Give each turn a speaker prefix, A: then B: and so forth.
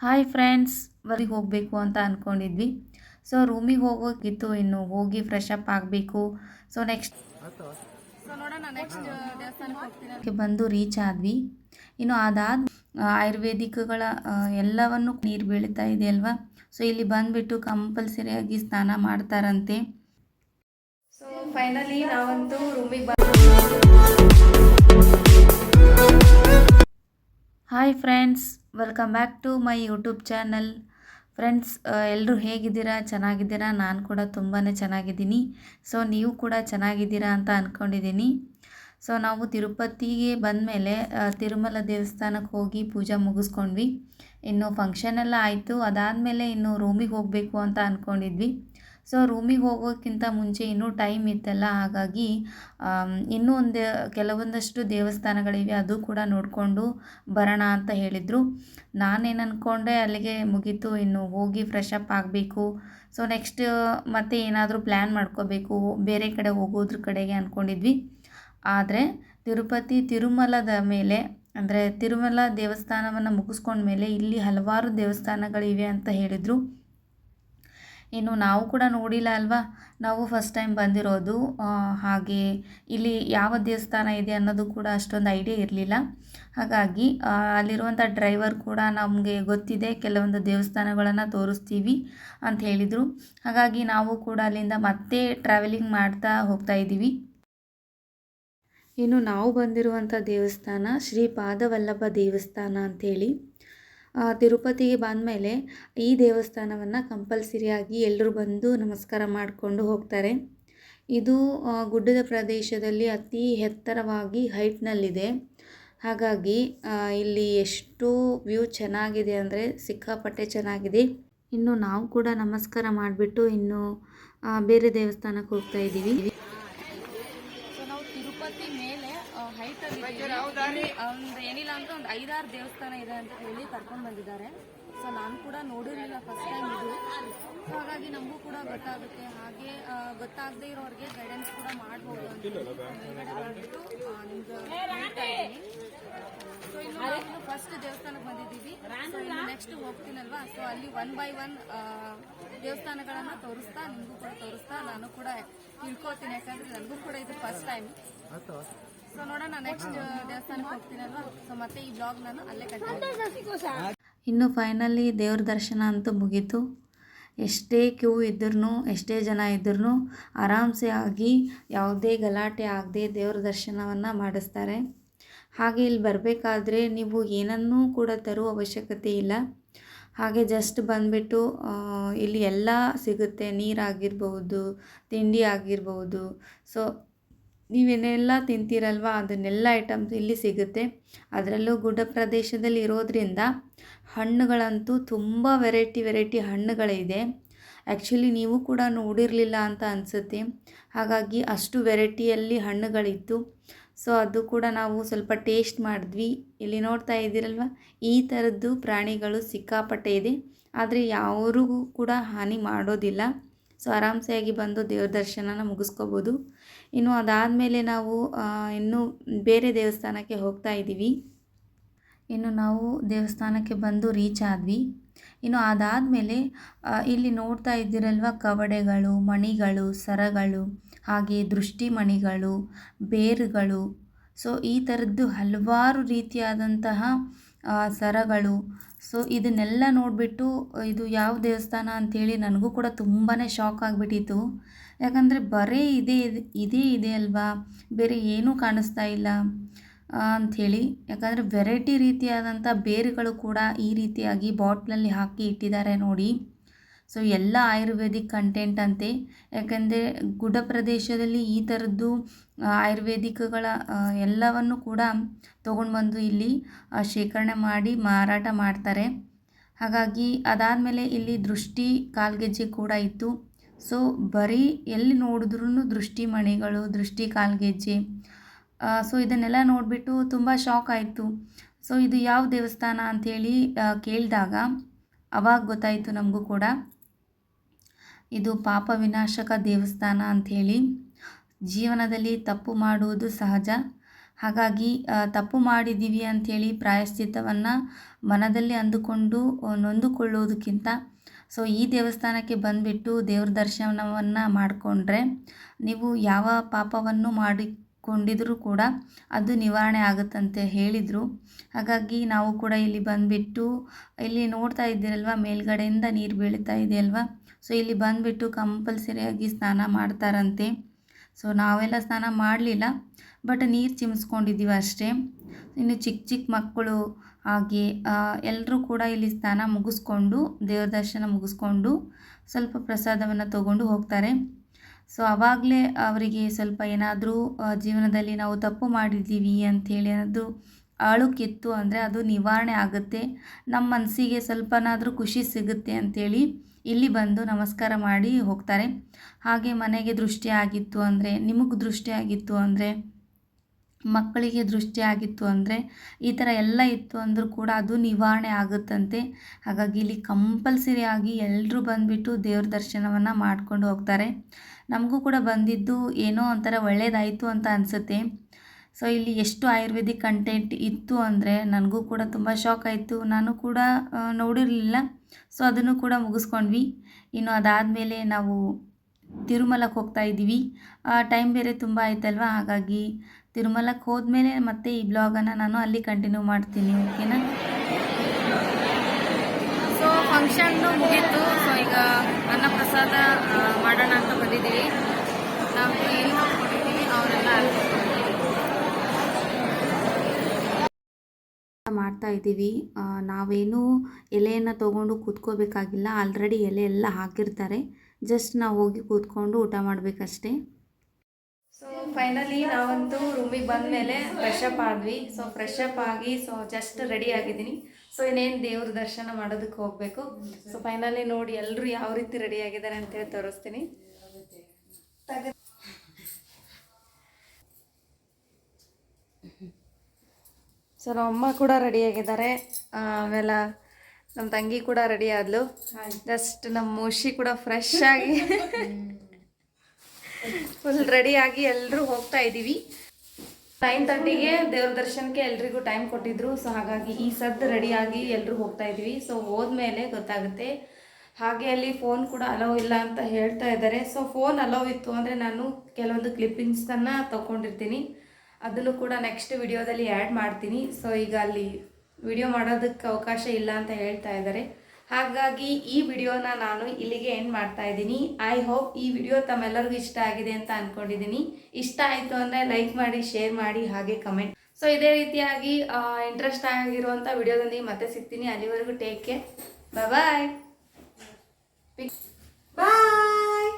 A: Hi friends ಹೊರಗೆ ಹೋಗಬೇಕು ಅಂತ ಅಂದ್ಕೊಂಡಿದ್ವಿ ಸೊ ರೂಮಿಗೆ ಹೋಗೋಕ್ಕಿತ್ತು ಇನ್ನು ಹೋಗಿ ಫ್ರೆಶ್ ಅಪ್ ಆಗಬೇಕು. ಸೊ ನೆಕ್ಸ್ಟ್
B: ನೆಕ್ಸ್ಟ್
A: ಬಂದು ರೀಚ್ ಆದ್ವಿ. ಇನ್ನು ಅದಾದ ಆಯುರ್ವೇದಿಕ್ಗಳ ಎಲ್ಲವನ್ನು ನೀರು ಬೀಳ್ತಾ ಇದೆ ಅಲ್ವಾ? ಸೊ ಇಲ್ಲಿ ಬಂದುಬಿಟ್ಟು ಕಂಪಲ್ಸರಿಯಾಗಿ ಸ್ನಾನ ಮಾಡ್ತಾರಂತೆ. ಸೊ ಫೈನಲಿ ನಾವಂತೂ ರೂಮಿಗೆ hi friends welcome back to my YouTube channel friends ಎಲ್ಲರೂ ಹೇಗಿದ್ದೀರಾ? ಚೆನ್ನಾಗಿದ್ದೀರಾ? ನಾನು ಕೂಡ ತುಂಬಾ ಚೆನ್ನಾಗಿದ್ದೀನಿ. ಸೊ ನೀವು ಕೂಡ ಚೆನ್ನಾಗಿದ್ದೀರಾ ಅಂತ ಅಂದ್ಕೊಂಡಿದ್ದೀನಿ ಸೊ ನಾವು ತಿರುಪತಿಗೆ ಬಂದಮೇಲೆ ತಿರುಮಲ ದೇವಸ್ಥಾನಕ್ಕೆ ಹೋಗಿ ಪೂಜೆ ಮುಗಿಸ್ಕೊಂಡ್ವಿ. ಇನ್ನು ಫಂಕ್ಷನ್ ಎಲ್ಲ ಆಯಿತು. ಅದಾದಮೇಲೆ ಇನ್ನು ರೂಮಿಗೆ ಹೋಗಬೇಕು ಅಂತ ಅಂದ್ಕೊಂಡಿದ್ವಿ ಸೊ ರೂಮಿಗೆ ಹೋಗೋಕ್ಕಿಂತ ಮುಂಚೆ ಇನ್ನೂ ಟೈಮ್ ಇತ್ತಲ್ಲ, ಹಾಗಾಗಿ ಇನ್ನೂ ಒಂದು, ಕೆಲವೊಂದಷ್ಟು ದೇವಸ್ಥಾನಗಳಿವೆ, ಅದು ಕೂಡ ನೋಡಿಕೊಂಡು ಬರೋಣ ಅಂತ ಹೇಳಿದರು. ನಾನೇನು ಅಂದ್ಕೊಂಡೆ ಅಲ್ಲಿಗೆ ಮುಗೀತು, ಇನ್ನು ಹೋಗಿ ಫ್ರೆಶ್ ಅಪ್ ಆಗಬೇಕು. ಸೊ ನೆಕ್ಸ್ಟ್ ಮತ್ತೆ ಏನಾದರೂ ಪ್ಲ್ಯಾನ್ ಮಾಡ್ಕೋಬೇಕು, ಬೇರೆ ಕಡೆ ಹೋಗೋದ್ರ ಕಡೆಗೆ ಅಂದ್ಕೊಂಡಿದ್ವಿ ಆದರೆ, ತಿರುಪತಿ, ತಿರುಮಲದ ಮೇಲೆ, ಅಂದರೆ ತಿರುಮಲ ದೇವಸ್ಥಾನವನ್ನು ಮುಗಿಸ್ಕೊಂಡ್ಮೇಲೆ ಇಲ್ಲಿ ಹಲವಾರು ದೇವಸ್ಥಾನಗಳಿವೆ ಅಂತ ಹೇಳಿದರು. ಇನ್ನು ನಾವು ಕೂಡ ನೋಡಿಲ್ಲ ಅಲ್ವಾ? ನಾವು ಫಸ್ಟ್ ಟೈಮ್ ಬಂದಿರೋದು ಹಾಗೆ ಇಲ್ಲಿ ಯಾವ ದೇವಸ್ಥಾನ ಇದೆ ಅನ್ನೋದು ಕೂಡ ಅಷ್ಟೊಂದು ಐಡಿಯಾ ಇರಲಿಲ್ಲ. ಹಾಗಾಗಿ ಅಲ್ಲಿರುವಂಥ ಡ್ರೈವರ್ ಕೂಡ ನಮಗೆ ಗೊತ್ತಿದೆ, ಕೆಲವೊಂದು ದೇವಸ್ಥಾನಗಳನ್ನು ತೋರಿಸ್ತೀವಿ ಅಂತ ಹೇಳಿದರು. ಹಾಗಾಗಿ ನಾವು ಕೂಡ ಅಲ್ಲಿಂದ ಮತ್ತೆ ಟ್ರಾವೆಲಿಂಗ್ ಮಾಡ್ತಾ ಹೋಗ್ತಾ ಇದ್ದೀವಿ. ಇನ್ನು ನಾವು ಬಂದಿರುವಂಥ ದೇವಸ್ಥಾನ ಶ್ರೀ ಪಾದವಲ್ಲಭ ದೇವಸ್ಥಾನ ಅಂಥೇಳಿ ತಿರುಪತಿಗೆ ಬಂದಮೇಲೆ ಈ ದೇವಸ್ಥಾನವನ್ನು ಕಂಪಲ್ಸರಿಯಾಗಿ ಎಲ್ಲರೂ ಬಂದು ನಮಸ್ಕಾರ ಮಾಡಿಕೊಂಡು ಹೋಗ್ತಾರೆ. ಇದು ಗುಡ್ಡದ ಪ್ರದೇಶದಲ್ಲಿ ಅತಿ ಎತ್ತರವಾಗಿ ಹೈಟ್ನಲ್ಲಿದೆ ಹಾಗಾಗಿ ಇಲ್ಲಿ ಎಷ್ಟು ವ್ಯೂ ಚೆನ್ನಾಗಿದೆ ಅಂದರೆ ಸಿಕ್ಕಾಪಟ್ಟೆ ಚೆನ್ನಾಗಿದೆ. ಇನ್ನು ನಾವು ಕೂಡ ನಮಸ್ಕಾರ ಮಾಡಿಬಿಟ್ಟು ಇನ್ನು ಬೇರೆ ದೇವಸ್ಥಾನಕ್ಕೆ ಹೋಗ್ತಾ ಇದ್ದೀವಿ.
B: ಒಂದು ಏನಿಲ್ಲ ಅಂದ್ರೆ ಒಂದು ಐದಾರು ದೇವಸ್ಥಾನ ಇದೆ ಅಂತ ಹೇಳಿ ಕರ್ಕೊಂಡು ಬಂದಿದ್ದಾರೆ ಸೊ ನಾನು ಕೂಡ ನೋಡಿರಲಿಲ್ಲ ಫಸ್ಟ್ ಟೈಮ್ ಇದು ಹಾಗಾಗಿ ನಮಗೂ ಕೂಡ ಗೊತ್ತಾಗುತ್ತೆ ಹಾಗೆ ಗೊತ್ತಾಗದೆ ಇರೋರಿಗೆ ಗೈಡೆನ್ಸ್ ಕೂಡ ಮಾಡ್ಬೋದು ಅಂತ ಫಸ್ಟ್ ದೇವಸ್ಥಾನಕ್ಕೆ ಬಂದಿದ್ದೀವಿ ನೆಕ್ಸ್ಟ್ ಹೋಗ್ತೀನಲ್ವಾ ಸೊ ಅಲ್ಲಿ ಒನ್ ಬೈ ಒನ್ ದೇವಸ್ಥಾನಗಳನ್ನ ತೋರಿಸ್ತಾ ನಿಮಗೂ ಕೂಡ ತೋರಿಸ್ತಾ ನಾನು ಕೂಡ ತಿಳ್ಕೊತೀನಿ ಯಾಕಂದ್ರೆ ನನಗೂ ಕೂಡ ಇದು ಫಸ್ಟ್ ಟೈಮ್ ಸೊ ನೋಡೋಣ ನೆಕ್ಸ್ಟ್ ದೇವಸ್ಥಾನಕ್ಕೆ ಹೋಗ್ತೀನಲ್ವಾ? ಸೊ ಮತ್ತೆ ಈ ಬ್ಲಾಗ್ ನಾನು ಅಲ್ಲೇ
A: ಇನ್ನು ಫೈನಲಿ ದೇವ್ರ ದರ್ಶನ ಅಂತೂ ಮುಗೀತು. ಎಷ್ಟೇ ಕ್ಯೂ ಇದ್ರೂ ಎಷ್ಟೇ ಜನ ಇದ್ರೂ ಆರಾಮ್ಸೆ ಆಗಿ ಯಾವುದೇ ಗಲಾಟೆ ಆಗದೆ ದೇವ್ರ ದರ್ಶನವನ್ನು ಮಾಡಿಸ್ತಾರೆ. ಹಾಗೆ ಇಲ್ಲಿ ಬರಬೇಕಾದ್ರೆ ನೀವು ಏನನ್ನೂ ಕೂಡ ತರುವ ಅವಶ್ಯಕತೆ ಇಲ್ಲ. ಹಾಗೆ ಜಸ್ಟ್ ಬಂದುಬಿಟ್ಟು ಇಲ್ಲಿ ಎಲ್ಲ ಸಿಗುತ್ತೆ. ನೀರಾಗಿರ್ಬೋದು, ತಿಂಡಿ ಆಗಿರ್ಬೋದು. ಸೊ ನೀವೇನೆಲ್ಲ ತಿಂತೀರಲ್ವ? ಅದನ್ನೆಲ್ಲ ಐಟಮ್ಸ್ ಇಲ್ಲಿ ಸಿಗುತ್ತೆ. ಅದರಲ್ಲೂ ಗುಡ್ಡ ಪ್ರದೇಶದಲ್ಲಿ ಇರೋದರಿಂದ ಹಣ್ಣುಗಳಂತೂ ತುಂಬ ವೆರೈಟಿ ವೆರೈಟಿ ಹಣ್ಣುಗಳಿದೆ. ಆ್ಯಕ್ಚುಲಿ ನೀವು ಕೂಡ ನೋಡಿರಲಿಲ್ಲ ಅಂತ ಅನಿಸುತ್ತೆ. ಹಾಗಾಗಿ ಅಷ್ಟು ವೆರೈಟಿಯಲ್ಲಿ ಹಣ್ಣುಗಳಿತ್ತು. ಸೊ ಅದು ಕೂಡ ನಾವು ಸ್ವಲ್ಪ ಟೇಸ್ಟ್ ಮಾಡಿದ್ವಿ. ಇಲ್ಲಿ ನೋಡ್ತಾ ಇದ್ದೀರಲ್ವ? ಈ ಥರದ್ದು ಪ್ರಾಣಿಗಳು ಸಿಕ್ಕಾಪಟ್ಟೆ ಇದೆ. ಆದರೆ ಯಾರಿಗೂ ಕೂಡ ಹಾನಿ ಮಾಡೋದಿಲ್ಲ. ಸೊ ಆರಾಮ್ಸೆಯಾಗಿ ಬಂದು ದೇವ್ರ ದರ್ಶನನ ಮುಗಿಸ್ಕೋಬೋದು. ಇನ್ನು ಅದಾದಮೇಲೆ ನಾವು ಇನ್ನೂ ಬೇರೆ ದೇವಸ್ಥಾನಕ್ಕೆ ಹೋಗ್ತಾ ಇದ್ದೀವಿ. ಇನ್ನು ನಾವು ದೇವಸ್ಥಾನಕ್ಕೆ ಬಂದು ರೀಚ್ ಆದ್ವಿ. ಇನ್ನು ಅದಾದಮೇಲೆ ಇಲ್ಲಿ ನೋಡ್ತಾ ಇದ್ದೀರಲ್ವ ಕವಡೆಗಳು, ಮಣಿಗಳು, ಸರಗಳು, ಹಾಗೆ ದೃಷ್ಟಿ ಮಣಿಗಳು ಬೇರುಗಳು. ಸೊ ಈ ಥರದ್ದು ಹಲವಾರು ರೀತಿಯಾದಂತಹ ಸರಗಳು ಸೊ ಇದನ್ನೆಲ್ಲ ನೋಡಿಬಿಟ್ಟು ಇದು ಯಾವ ದೇವಸ್ಥಾನ ಅಂಥೇಳಿ ನನಗೂ ಕೂಡ ತುಂಬಾ ಶಾಕ್ ಆಗಿಬಿಟ್ಟಿತ್ತು. ಯಾಕಂದರೆ ಬರೀ ಇದೇ, ಇದೆ- ಇದೇ ಇದೆ ಅಲ್ವಾ? ಬೇರೆ ಏನೂ ಕಾಣಿಸ್ತಾ ಇಲ್ಲ ಅಂಥೇಳಿ. ಯಾಕಂದರೆ ವೆರೈಟಿ ರೀತಿಯಾದಂಥ ಬೇರುಗಳು ಕೂಡ ಈ ರೀತಿಯಾಗಿ ಬಾಟ್ಲಲ್ಲಿ ಹಾಕಿ ಇಟ್ಟಿದ್ದಾರೆ ನೋಡಿ. ಸೊ ಎಲ್ಲ ಆಯುರ್ವೇದಿಕ್ ಕಂಟೆಂಟ್ ಅಂತೆ. ಯಾಕೆಂದರೆ ಗುಡ್ಡ ಪ್ರದೇಶದಲ್ಲಿ ಈ ಥರದ್ದು ಆಯುರ್ವೇದಿಕ್ಗಳ ಎಲ್ಲವನ್ನು ಕೂಡ ತೊಗೊಂಡು ಬಂದು ಇಲ್ಲಿ ಶೇಖರಣೆ ಮಾಡಿ ಮಾರಾಟ ಮಾಡ್ತಾರೆ. ಹಾಗಾಗಿ ಅದಾದಮೇಲೆ ಇಲ್ಲಿ ದೃಷ್ಟಿ ಕಾಲ್ಗೆಜ್ಜೆ ಕೂಡ ಇತ್ತು. ಸೊ ಬರೀ ಎಲ್ಲಿ ನೋಡಿದ್ರೂ ದೃಷ್ಟಿ ಮಣಿಗಳು, ದೃಷ್ಟಿ ಕಾಲ್ಗೆಜ್ಜೆ ಸೊ ಇದನ್ನೆಲ್ಲ ನೋಡಿಬಿಟ್ಟು ತುಂಬ ಶಾಕ್ ಆಯಿತು. ಸೊ ಇದು ಯಾವ ದೇವಸ್ಥಾನ ಅಂಥೇಳಿ ಕೇಳಿದಾಗ ಅವಾಗ ಗೊತ್ತಾಯಿತು ನಮಗೂ ಕೂಡ. ಇದು ಪಾಪ ವಿನಾಶಕ ದೇವಸ್ಥಾನ ಅಂಥೇಳಿ. ಜೀವನದಲ್ಲಿ ತಪ್ಪು ಮಾಡುವುದು ಸಹಜ. ಹಾಗಾಗಿ ತಪ್ಪು ಮಾಡಿದ್ದೀವಿ ಅಂಥೇಳಿ ಪ್ರಾಯಶ್ಚಿತ್ತವನ್ನು ಮನದಲ್ಲಿ ಅಂದುಕೊಂಡು ನೊಂದುಕೊಳ್ಳುವುದಕ್ಕಿಂತ, ಸೊ, ಈ ದೇವಸ್ಥಾನಕ್ಕೆ ಬಂದುಬಿಟ್ಟು ದೇವ್ರ ದರ್ಶನವನ್ನು ಮಾಡಿಕೊಂಡ್ರೆ ನೀವು ಯಾವ ಪಾಪವನ್ನು ಮಾಡಿಕೊಂಡಿದ್ರೂ ಕೂಡ ಅದು ನಿವಾರಣೆ ಆಗುತ್ತಂತೆ ಹೇಳಿದರು. ಹಾಗಾಗಿ, ನಾವು ಕೂಡ ಇಲ್ಲಿ ಬಂದುಬಿಟ್ಟು, ಇಲ್ಲಿ ನೋಡ್ತಾ ಇದ್ದೀರಲ್ವ, ಮೇಲ್ಗಡೆಯಿಂದ ನೀರು ಬೀಳ್ತಾ ಇದೆಯಲ್ವ ಸೊ ಇಲ್ಲಿ ಬಂದುಬಿಟ್ಟು ಕಂಪಲ್ಸರಿಯಾಗಿ ಸ್ನಾನ ಮಾಡ್ತಾರಂತೆ. ಸೊ ನಾವೆಲ್ಲ ಸ್ನಾನ ಮಾಡಲಿಲ್ಲ, ಬಟ್ ನೀರು ಚಿಮ್ಸ್ಕೊಂಡಿದ್ದೀವಿ ಅಷ್ಟೇ. ಇನ್ನು ಚಿಕ್ಕ ಚಿಕ್ಕ ಮಕ್ಕಳು ಹಾಗೆ ಎಲ್ಲರೂ ಕೂಡ ಇಲ್ಲಿ ಸ್ನಾನ ಮುಗಿಸ್ಕೊಂಡು, ದೇವ್ರ ದರ್ಶನ ಮುಗಿಸ್ಕೊಂಡು ಸ್ವಲ್ಪ ಪ್ರಸಾದವನ್ನು ತಗೊಂಡು ಹೋಗ್ತಾರೆ. ಸೊ ಆವಾಗಲೇ ಅವರಿಗೆ ಸ್ವಲ್ಪ ಏನಾದರೂ ಜೀವನದಲ್ಲಿ ನಾವು ತಪ್ಪು ಮಾಡಿದ್ದೀವಿ ಅಂಥೇಳಿ ಏನಾದರೂ ಅಳುಕಿತ್ತು ಅಂದರೆ ಅದು ನಿವಾರಣೆ ಆಗುತ್ತೆ. ನಮ್ಮ ಮನಸ್ಸಿಗೆ ಸ್ವಲ್ಪನಾದರೂ ಖುಷಿ ಸಿಗುತ್ತೆ ಅಂಥೇಳಿ ಇಲ್ಲಿ ಬಂದು ನಮಸ್ಕಾರ ಮಾಡಿ ಹೋಗ್ತಾರೆ. ಹಾಗೆ ಮನೆಗೆ ದೃಷ್ಟಿ ಆಗಿತ್ತು ಅಂದರೆ, ನಿಮಗೆ ದೃಷ್ಟಿ ಆಗಿತ್ತು ಅಂದರೆ, ಮಕ್ಕಳಿಗೆ ದೃಷ್ಟಿ ಆಗಿತ್ತು ಅಂದರೆ, ಈ ಥರ ಎಲ್ಲ ಇತ್ತು ಅಂದರೂ ಕೂಡ ಅದು ನಿವಾರಣೆ ಆಗುತ್ತಂತೆ. ಹಾಗಾಗಿ ಇಲ್ಲಿ ಕಂಪಲ್ಸರಿ ಆಗಿ ಎಲ್ಲರೂ ಬಂದುಬಿಟ್ಟು ದೇವ್ರ ದರ್ಶನವನ್ನು ಮಾಡ್ಕೊಂಡು ಹೋಗ್ತಾರೆ. ನಮಗೂ ಕೂಡ ಬಂದಿದ್ದು ಏನೋ ಒಂಥರ ಒಳ್ಳೆಯದಾಯಿತು ಅಂತ ಅನಿಸುತ್ತೆ. ಸೊ ಇಲ್ಲಿ ಎಷ್ಟು ಆಯುರ್ವೇದಿಕ್ ಕಂಟೆಂಟ್ ಇತ್ತು ಅಂದರೆ ನನಗೂ ಕೂಡ ತುಂಬ ಶಾಕ್ ಆಯಿತು. ನಾನು ಕೂಡ ನೋಡಿರಲಿಲ್ಲ. ಸೊ ಅದನ್ನು ಕೂಡ ಮುಗಿಸ್ಕೊಂಡ್ವಿ. ಇನ್ನು ಅದಾದಮೇಲೆ ನಾವು ತಿರುಮಲಕ್ಕೆ ಹೋಗ್ತಾ ಇದ್ದೀವಿ. ಟೈಮ್ ಬೇರೆ ತುಂಬ ಆಯ್ತಲ್ವ? ಹಾಗಾಗಿ ತಿರುಮಲಕ್ಕೆ ಹೋದ್ಮೇಲೆ ಮತ್ತೆ ಈ ಬ್ಲಾಗನ್ನು ನಾನು ಅಲ್ಲಿ ಕಂಟಿನ್ಯೂ ಮಾಡ್ತೀನಿ ಓಕೆನಾ
B: ಸೊ ಫಂಕ್ಷನ್ನು ಮುಗೀತು. ಸೊ ಈಗ ಅನ್ನಪ್ರಸಾದ ಪ್ರಸಾದ ಮಾಡೋಣ ಅಂತ ಬಂದಿದ್ದೀವಿ. ನಾವು
A: ಮಾಡ್ತಾ ಇದ್ದೀವಿ. ನಾವೇನು ಎಲೆಯನ್ನು ತೊಗೊಂಡು ಕೂತ್ಕೋಬೇಕಾಗಿಲ್ಲ. ಆಲ್ರೆಡಿ ಎಲೆ ಎಲ್ಲ ಹಾಕಿರ್ತಾರೆ. ಜಸ್ಟ್ ನಾವು ಹೋಗಿ ಕೂತ್ಕೊಂಡು ಊಟ ಮಾಡಬೇಕಷ್ಟೇ. ಸೊ ಫೈನಲಿ ನಾವಂತೂ ರೂಮಿಗೆ ಬಂದಮೇಲೆ ಫ್ರೆಶ್ ಅಪ್ ಆದ್ವಿ. ಸೊ ಅಪ್ ಆಗಿ ಸೊ ಜಸ್ಟ್ ರೆಡಿ ಆಗಿದ್ದೀನಿ. ಸೊ ಇನ್ನೇನು ದೇವ್ರ ದರ್ಶನ ಮಾಡೋದಕ್ಕೆ ಹೋಗಬೇಕು. ಸೊ ಫೈನಲಿ ನೋಡಿ ಎಲ್ಲರೂ ಯಾವ ರೀತಿ ರೆಡಿ ಆಗಿದ್ದಾರೆ ಅಂತೇಳಿ ತೋರಿಸ್ತೀನಿ. ಸೊ ನಮ್ಮ ಅಮ್ಮ ಕೂಡ ರೆಡಿ ಆಗಿದ್ದಾರೆ. ಆಮೇಲೆ ನಮ್ಮ ತಂಗಿ ಕೂಡ ರೆಡಿ ಆದ್ಲು. ಜಸ್ಟ್ ನಮ್ಮ ಮುಷಿ ಕೂಡ ಫ್ರೆಶ್ ಆಗಿ ಫುಲ್ ರೆಡಿ ಆಗಿ ಎಲ್ಲರೂ ಹೋಗ್ತಾ ಇದ್ದೀವಿ ನೈನ್ ತರ್ಟಿಗೆ ದೇವ್ರ ದರ್ಶನಕ್ಕೆ ಎಲ್ರಿಗೂ ಟೈಮ್ ಕೊಟ್ಟಿದ್ರು. ಸೊ ಹಾಗಾಗಿ ಈ ಸದ್ದು ರೆಡಿಯಾಗಿ ಎಲ್ಲರೂ ಹೋಗ್ತಾ ಇದ್ವಿ. ಸೊ ಹೋದ್ಮೇಲೆ ಗೊತ್ತಾಗುತ್ತೆ. ಹಾಗೆ ಅಲ್ಲಿ ಫೋನ್ ಕೂಡ ಅಲೋ ಇಲ್ಲ ಅಂತ ಹೇಳ್ತಾ ಇದ್ದಾರೆ. ಸೊ ಫೋನ್ ಅಲೋ ಇತ್ತು ಅಂದರೆ ನಾನು ಕೆಲವೊಂದು ಕ್ಲಿಪ್ಪಿಂಗ್ಸನ್ನು ತಗೊಂಡಿರ್ತೀನಿ. ಅದನ್ನು ಕೂಡ ನೆಕ್ಸ್ಟ್ ವಿಡಿಯೋದಲ್ಲಿ ಆ್ಯಡ್ ಮಾಡ್ತೀನಿ. ಸೊ ಈಗ ಅಲ್ಲಿ ವಿಡಿಯೋ ಮಾಡೋದಕ್ಕೆ ಅವಕಾಶ ಇಲ್ಲ ಅಂತ ಹೇಳ್ತಾ ಇದ್ದಾರೆ. ಹಾಗಾಗಿ ಈ ವಿಡಿಯೋನ ನಾನು ಇಲ್ಲಿಗೆ ಎಂಡ್ ಮಾಡ್ತಾ ಇದ್ದೀನಿ. ಐ ಹೋಪ್ ಈ ವಿಡಿಯೋ ತಮ್ಮೆಲ್ಲರಿಗೂ ಇಷ್ಟ ಆಗಿದೆ ಅಂತ ಅಂದ್ಕೊಂಡಿದ್ದೀನಿ ಇಷ್ಟ ಆಯಿತು ಅಂದರೆ ಲೈಕ್ ಮಾಡಿ ಶೇರ್ ಮಾಡಿ, ಹಾಗೆ ಕಮೆಂಟ್ ಸೊ ಇದೇ ರೀತಿಯಾಗಿ ಇಂಟ್ರೆಸ್ಟ್ ಆಗಿರುವಂಥ ವಿಡಿಯೋದೊಂದಿಗೆ ಮತ್ತೆ ಸಿಗ್ತೀನಿ. ಅಲ್ಲಿವರೆಗೂ ಟೇಕ್ ಕೇರ್ ಬಾಯ್
C: Bye.